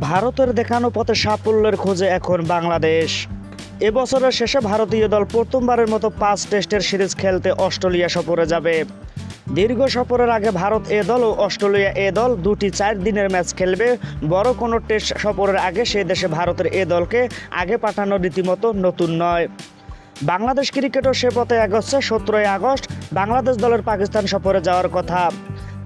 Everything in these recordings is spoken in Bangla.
ভারতের দেখানো পথে সাফল্যের খোঁজে এখন বাংলাদেশ। এবছরের শেষে ভারতীয় দল প্রথমবারের মতো পাঁচ টেস্টের সিরিজ খেলতে অস্ট্রেলিয়া সফরে যাবে। দীর্ঘ সফরের আগে ভারত এ দল ও অস্ট্রেলিয়া এ দল দুটি চার দিনের ম্যাচ খেলবে। বড় কোনো টেস্ট সফরের আগে সে দেশে ভারতের এ দলকে আগে পাঠানো রীতিমতো নতুন নয়। বাংলাদেশ ক্রিকেটও সে পথে এগোচ্ছে সতেরোই আগস্ট, বাংলাদেশ দলের পাকিস্তান সফরে যাওয়ার কথা।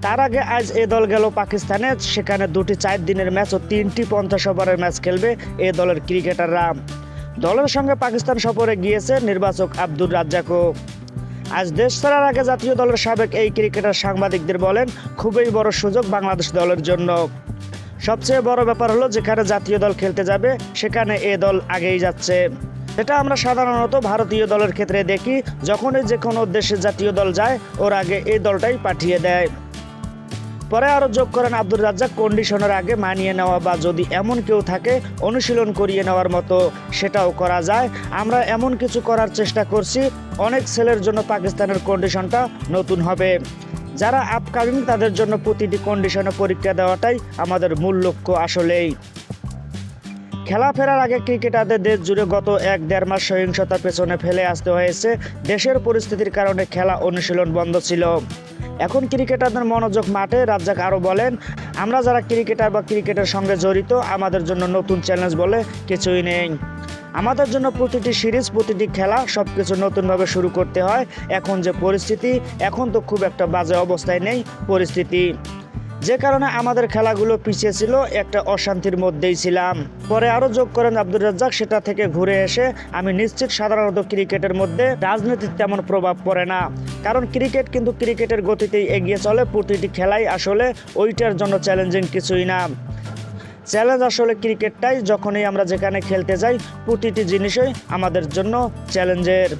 তার আগে আজ এ দল গেল পাকিস্তানে সেখানে দুটি চার দিনের ম্যাচ ও তিনটি পঞ্চাশ ওভারের ম্যাচ খেলবে এ দলের ক্রিকেটাররা। দলের সঙ্গে পাকিস্তান সফরে গিয়েছে নির্বাচক আব্দুর রাজ্জাকও। আজ দেশ ছাড়ার আগে জাতীয় দলের সাবেক এই ক্রিকেটার সাংবাদিকদের বলেন, খুবই বড় সুযোগ বাংলাদেশ দলের জন্য। সবচেয়ে বড় ব্যাপার হলো যেখানে জাতীয় দল খেলতে যাবে, সেখানে এ দল আগেই যাচ্ছে। এটা আমরা সাধারণত ভারতীয় দলের ক্ষেত্রে দেখি, যখনই যে কোনো দেশে জাতীয় দল যায়, ওর আগে এই দলটাই পাঠিয়ে দেয়। পরে আরও যোগ করেন আব্দুর রাজ্জাক কন্ডিশনের আগে মানিয়ে নেওয়া বা যদি এমন কেউ থাকে, অনুশীলন করিয়ে নেওয়ার মতো সেটাও করা যায়। আমরা এমন কিছু করার চেষ্টা করছি, অনেক ছেলের জন্য পাকিস্তানের কন্ডিশনটা নতুন হবে। যারা আপকামিং তাদের জন্য প্রতিটি কন্ডিশনে পরীক্ষা দেওয়াটাই আমাদের মূল লক্ষ্য আসলেই। খেলা ফেরার আগে ক্রিকেটারদের দেশ জুড়ে গত এক দেড় মাস সহিংসতা পেছনে ফেলে আসতে হয়েছে। দেশের পরিস্থিতির কারণে খেলা অনুশীলন বন্ধ ছিল। এখন ক্রিকেটারদের মনোযোগ মাঠে, রাজ্জাক আরও বলেন, আমরা যারা ক্রিকেটার বা ক্রিকেটের সঙ্গে জড়িত, আমাদের জন্য নতুন চ্যালেঞ্জ বলে কিছুই নেই। আমাদের জন্য প্রতিটি সিরিজ, প্রতিটি খেলা সব কিছু নতুনভাবে শুরু করতে হয়। এখন যে পরিস্থিতি, এখন তো খুব একটা বাজে অবস্থায় নেই পরিস্থিতি। যে কারণে আমাদের খেলাগুলো পিছিয়ে ছিল একটা অশান্তির মধ্যেই ছিলাম। পরে আরও যোগ করেন আব্দুর রাজ্জাক, সেটা থেকে ঘুরে এসে আমি নিশ্চিত সাধারণত ক্রিকেটের মধ্যে রাজনীতির তেমন প্রভাব পড়ে না। কারণ ক্রিকেট কিন্তু ক্রিকেটের গতিতেই এগিয়ে চলে, প্রতিটি খেলাই আসলে ওইটার জন্য চ্যালেঞ্জিং কিছুই না। চ্যালেঞ্জ আসলে ক্রিকেটটাই, যখনই আমরা যেখানে খেলতে যাই, প্রতিটি জিনিসই আমাদের জন্য চ্যালেঞ্জের